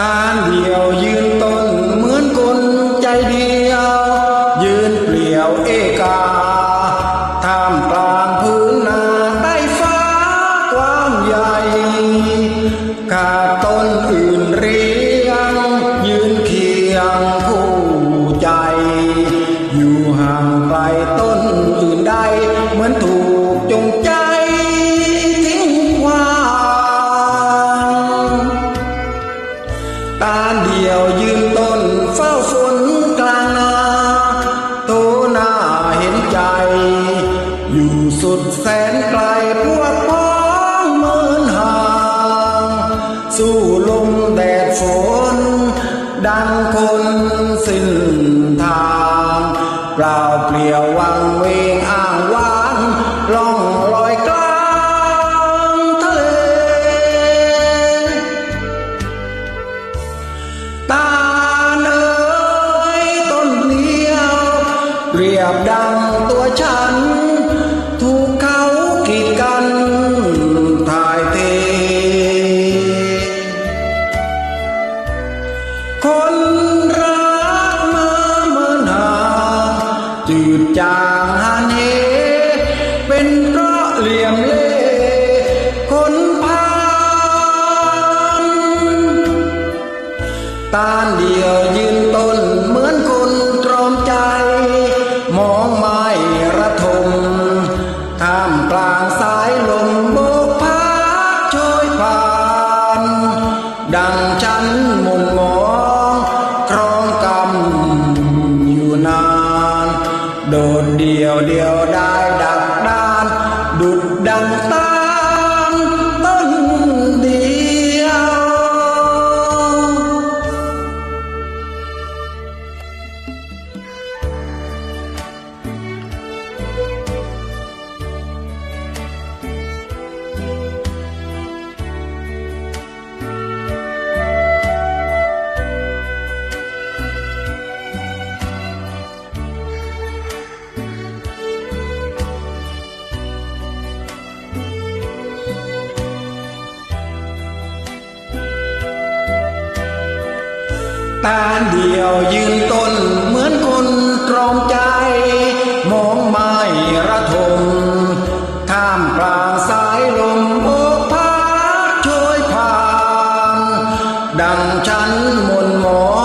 ตาเดียวยืนต้นเหมือนคนใจเดียว ยืนเปลี่ยวเอกาท่ามกลางพื้นนาใต้ฟ้ากว้างใหญ่ขาต้นอื่นเรียง ยืนเคียงคู่ใจ อยู่ห่างไกลต้นอื่นใดเหมือนถูกจงใจ ตาเดียวยืนต้นเฝ้าฝนกลางนาโตหน้าเห็นใจ อยู่สุดแสนไกลพวกพ้องเหมือนห่าง สู้ลมแดดฝน ดังคนสิ้นทาง เปล่าเปลี่ยววังเวงอ้างว้างลอง รียบดังตัวฉัน ถูกเขากีดกันถ่ายเท คนรักมาเมินหาจืดจางหันเหเป็นเพราะเหลี่ยมเล่คนพาลตาเดียวยืนต้น ดังฉันมุมมองครองกำอยู่นาน โดดเดียวเดียวได้ดักดาน ดุดดังตา ตาเดียวยืนต้นเหมือนคนตรอมใจ มองไม่ระทมท่ามกลางสายลมโอบพาช่วยผ่าน ดังฉันมนหมอ